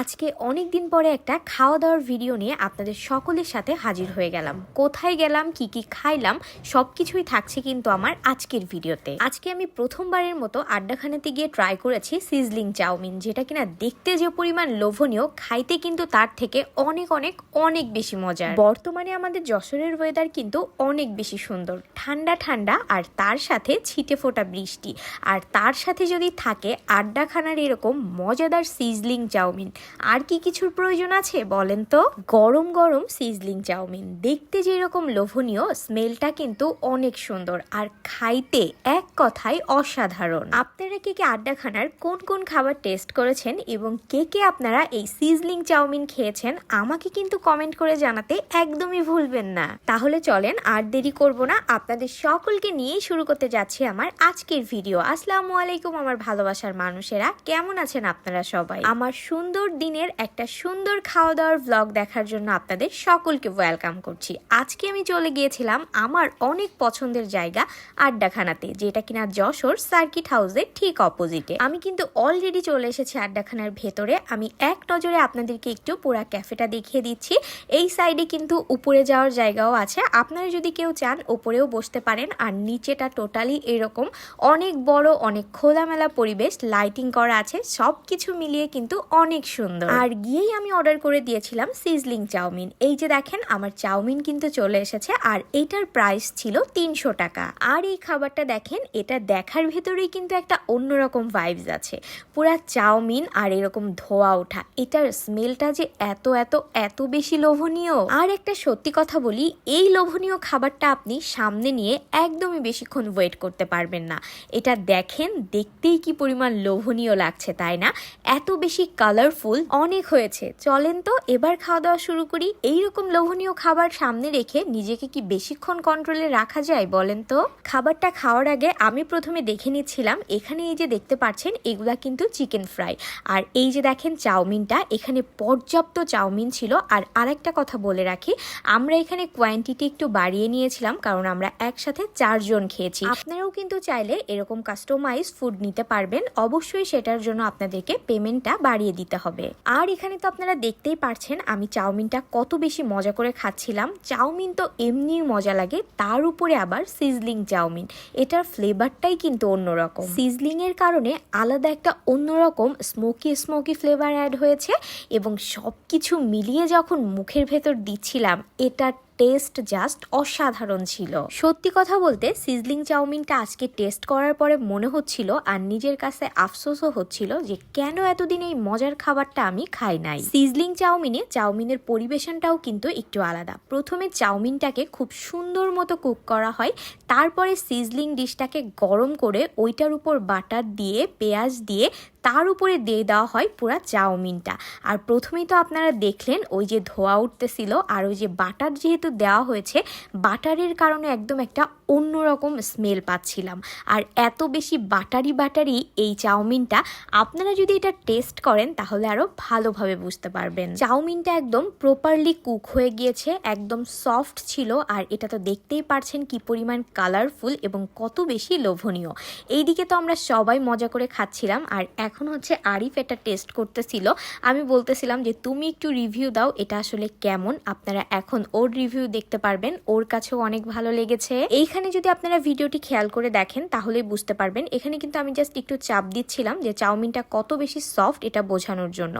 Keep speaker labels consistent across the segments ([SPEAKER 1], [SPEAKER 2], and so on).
[SPEAKER 1] আজকে অনেক দিন পরে একটা খাওয়া দাওয়ার ভিডিও নিয়ে আপনাদের সকলের সাথে হাজির হয়ে গেলাম। কোথায় গেলাম, কি কি খাইলাম সব কিছুই থাকছে কিন্তু আমার আজকের ভিডিওতে। আজকে আমি প্রথমবারের মতো আড্ডাখানাতে গিয়ে ট্রাই করেছি সিজলিং চাউমিন, যেটা কিনা দেখতে যে পরিমাণ লোভনীয়, খাইতে কিন্তু তার থেকে অনেক অনেক অনেক বেশি মজার। বর্তমানে আমাদের যশোরের ওয়েদার কিন্তু অনেক বেশি সুন্দর। ঠান্ডা ঠান্ডা, আর তার সাথে ছিটে ফোটা বৃষ্টি। আর তার সাথে যদি থাকে আড্ডাখানার এরকম মজাদার সিজলিং চাউমিন। আর কি কিছুর প্রয়োজন আছে বলেন তো? গরম গরম সিজলিং চাউমিন। দেখতে যেরকম লোভনীয়, স্মেলটা কিন্তু অনেক সুন্দর আর খাইতে এক কথায় অসাধারণ। আপনারা কে কে আড্ডাখানার কোন কোন খাবার টেস্ট করেছেন এবং কে কে আপনারা এই সিজলিং চাউমিন খেয়েছেন আমাকে কিন্তু কমেন্ট করে জানাতে একদমই ভুলবেন না। তাহলে চলেন আর দেরি করব না, আপনাদের সকলকে নিয়েই শুরু করতে যাচ্ছি আমার আজকের ভিডিও আসসালামু আলাইকুম আমার ভালোবাসার মানুষেরা, কেমন আছেন আপনারা সবাই? আমার সুন্দর দিনের একটা সুন্দর খাওয়া দাওয়ার ব্লগ দেখার জন্য আপনাদের সকলকে ওয়েলকাম করছি। আজকে আমি চলে গিয়েছিলাম আমার অনেক পছন্দের জায়গা আড্ডাখানাতে, যেটা কিনা যশোর সার্কিট হাউসের ঠিক অপোজিটে আমি কিন্তু অলরেডি চলে এসেছি আড্ডাখানার ভেতরে। আমি এক নজরে আপনাদেরকে একটু পুরা ক্যাফেটা দেখিয়ে দিচ্ছি। এই সাইডে কিন্তু উপরে যাওয়ার জায়গাও আছে। আপনারা যদি কেউ চান উপরেও বসতে পারেন। আর নিচেটা টোটালি এরকম অনেক বড়, অনেক খোলামেলা পরিবেশ লাইটিং করা আছে। সব কিছু মিলিয়ে কিন্তু অনেক সুন্দর আর গিয়েই আমি অর্ডার করে দিয়েছিলাম সিজলিং চাউমিন। এই যে দেখেন, আমার চাউমিন কিন্তু চলে এসেছে, আর এটার প্রাইস ছিল তিনশো টাকা। আর এই খাবারটা দেখেন, এটা দেখার ভেতরেই কিন্তু একটা অন্যরকম ভাইবস আছে। পুরা চাউমিন আর এরকম ধোয়া ওঠা, এটার স্মেলটা যে এত এত এত বেশি লোভনীয়। আর একটা সত্যি কথা বলি, এই লোভনীয় খাবারটা আপনি সামনে নিয়ে একদমই বেশিক্ষণ ওয়েট করতে পারবেন না। এটা দেখেন, দেখতেই কি পরিমাণ লোভনীয় লাগছে, তাই না? এত বেশি কালারফুল অনেক হয়েছে। চলেন তো এবার খাওয়া দাওয়া শুরু করি। এইরকম লোভনীয় খাবার সামনে রেখে নিজেকে কি বেশিক্ষণ কন্ট্রোলে রাখা যায় বলেন তো? খাবারটা খাওয়ার আগে আমি প্রথমে দেখে নিচ্ছিলাম, এখানে এই যে দেখতে পাচ্ছেন, এগুলা কিন্তু চিকেন ফ্রাই আর এই যে দেখেন চাউমিনটা, এখানে পর্যাপ্ত চাউমিন ছিল। আর আরেকটা কথা বলে রাখি, আমরা এখানে কোয়ান্টিটি একটু বাড়িয়ে নিয়েছিলাম, কারণ আমরা একসাথে চারজন খেয়েছি। আপনারাও কিন্তু চাইলে এরকম কাস্টমাইজ ফুড নিতে পারবেন। অবশ্যই সেটার জন্য আপনাদেরকে পেমেন্টটা বাড়িয়ে দিতে হবে। আর এখানে তো আপনারা দেখতেই পারছেন, আমি চাউমিনটা কত বেশি মজা করে খাচ্ছিলাম। চাউমিন তো এমনিই মজা লাগে, তার উপরে আবার সিজলিং চাউমিন। এটার ফ্লেভারটাই কিন্তু অন্যরকম। সিজলিং এর কারণে আলাদা একটা অন্যরকম স্মোকি স্মোকি ফ্লেভার অ্যাড হয়েছে এবং সব কিছু মিলিয়ে যখন মুখের ভেতর দিচ্ছিলাম, এটার টেস্ট জাস্ট অসাধারণ ছিল। সত্যি কথা বলতে, সিজলিং চাউমিনটা আজকে টেস্ট করার পরে মনে হচ্ছিল আর নিজের কাছে আফসোসও হচ্ছিল যে কেন এতদিন এই মজার খাবারটা আমি খাই নাই। সিজলিং চাউমিনে চাউমিনের পরিবেশনটাও কিন্তু একটু আলাদা। প্রথমে চাউমিনটাকে খুব সুন্দর মতো কুক করা হয়, তারপরে সিজলিং ডিশটাকে গরম করে ওইটার উপর বাটার দিয়ে, পেঁয়াজ দিয়ে তার উপরে দিয়ে দেওয়া হয় পুরা চাউমিনটা। আর প্রথমেই তো আপনারা দেখলেন, ওই যে ধোয়া উঠতেছিল আর ওই যে বাটার যেহেতু দেওয়া হয়েছে, বাটারের কারণে একদম একটা অন্যরকম স্মেল পাচ্ছিলাম। আর এত বেশি বাটারি বাটারি এই চাউমিনটা, আপনারা যদি এটা টেস্ট করেন তাহলে আরও ভালোভাবে বুঝতে পারবেন। চাউমিনটা একদম প্রপারলি কুক হয়ে গিয়েছে, একদম সফট ছিল আর এটা তো দেখতেই পারছেন কি পরিমাণ কালারফুল এবং কত বেশি লোভনীয়। এইদিকে তো আমরা সবাই মজা করে খাচ্ছিলাম আর এখন হচ্ছে আরিফ এটা টেস্ট করতেছিল। আমি বলতেছিলাম যে, তুমি একটু রিভিউ দাও, এটা আসলে কেমন? আপনারা এখন ওর রিভিউ দেখতে পারবেন, ওর কাছেও অনেক ভালো লেগেছে। এইখানে যদি আপনারা ভিডিওটি খেয়াল করে দেখেন তাহলে বুঝতে পারবেন। এখানে কিন্তু আমি জাস্ট একটু চাপ দিচ্ছিলাম যে, চাউমিনটা কত বেশি সফট এটা বোঝানোর জন্য।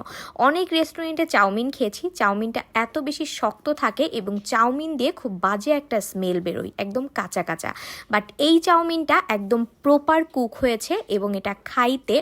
[SPEAKER 1] অনেক রেস্টুরেন্টে চাউমিন খেয়েছি, চাউমিনটা এত বেশি শক্ত থাকে এবং চাউমিন দিয়ে খুব বাজে একটা স্মেল বেরোয়, একদম কাঁচা কাঁচা। বাট এই চাউমিনটা একদম প্রপার কুক হয়েছে এবং এটা খাইতে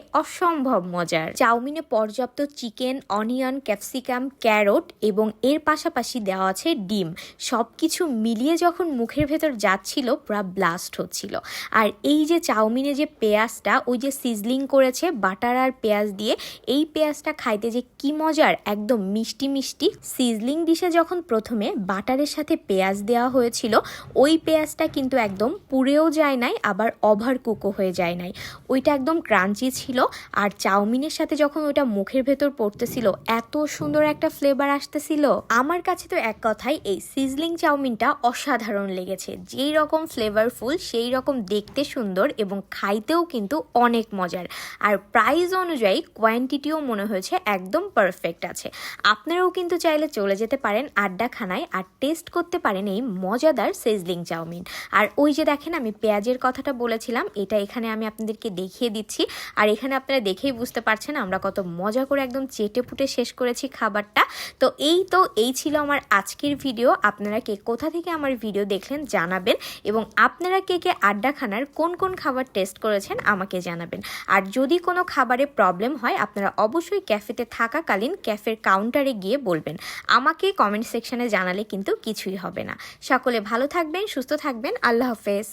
[SPEAKER 1] অসম্ভব মজার। চাউমিনে পর্যাপ্ত চিকেন, অনিয়ন, ক্যাপসিকাম, ক্যারট এবং এর পাশাপাশি দেওয়া আছে ডিম। সব কিছু মিলিয়ে যখন মুখের ভেতর যাচ্ছিল, পুরা ব্লাস্ট হচ্ছিল। আর এই যে চাউমিনে যে পেঁয়াজটা, ওই যে সিজলিং করেছে বাটার আর পেঁয়াজ দিয়ে, এই পেঁয়াজটা খাইতে যে কি মজার, একদম মিষ্টি মিষ্টি সিজলিং ডিশে যখন প্রথমে বাটারের সাথে পেঁয়াজ দেওয়া হয়েছিল, ওই পেঁয়াজটা কিন্তু একদম পুড়েও যায় নাই, আবার ওভার কুকও হয়ে যায় নাই। ওইটা একদম ক্রাঞ্চি ছিল, আর চাউমিনের সাথে যখন ওটা মুখের ভেতর পড়তেছিল, এত সুন্দর একটা ফ্লেভার আসতেছিল। আমার কাছে তো এক কথাই এই সিজলিং চাউমিনটা অসাধারণ লেগেছে। যেই রকম ফ্লেভারফুল সেই রকম দেখতে সুন্দর এবং খাইতেও কিন্তু অনেক মজার। আর প্রাইস অনুযায়ী কোয়ান্টিটিও মনে হয়েছে একদম পারফেক্ট আছে। আপনারাও কিন্তু চাইলে চলে যেতে পারেন আড্ডাখানায় আর টেস্ট করতে পারেন এই মজাদার সিজলিং চাউমিন। আর ওই যে দেখেন আমি পেঁয়াজের কথাটা বলেছিলাম, এটা এখানে আমি আপনাদেরকে দেখিয়ে দিচ্ছি। আর এখানে আপনারা দেখেই বুঝতে পারছেন আমরা কত মজা করে একদম চেটে পুটে শেষ করেছি খাবারটা। তো এই তো, এই ছিল আমার আজকের ভিডিও আপনারা কে কোথা থেকে আমার ভিডিও দেখলেন জানাবেন এবং আপনারা কে কে আড্ডাখানার কোন কোন খাবার টেস্ট করেছেন আমাকে জানাবেন। আর যদি কোনো খাবারে প্রবলেম হয়, আপনারা অবশ্যই ক্যাফেতে থাকাকালীন ক্যাফের কাউন্টারে গিয়ে বলবেন। আমাকে কমেন্ট সেকশানে জানালে কিন্তু কিছুই হবে না। সকলে ভালো থাকবেন, সুস্থ থাকবেন। আল্লাহ হাফেজ।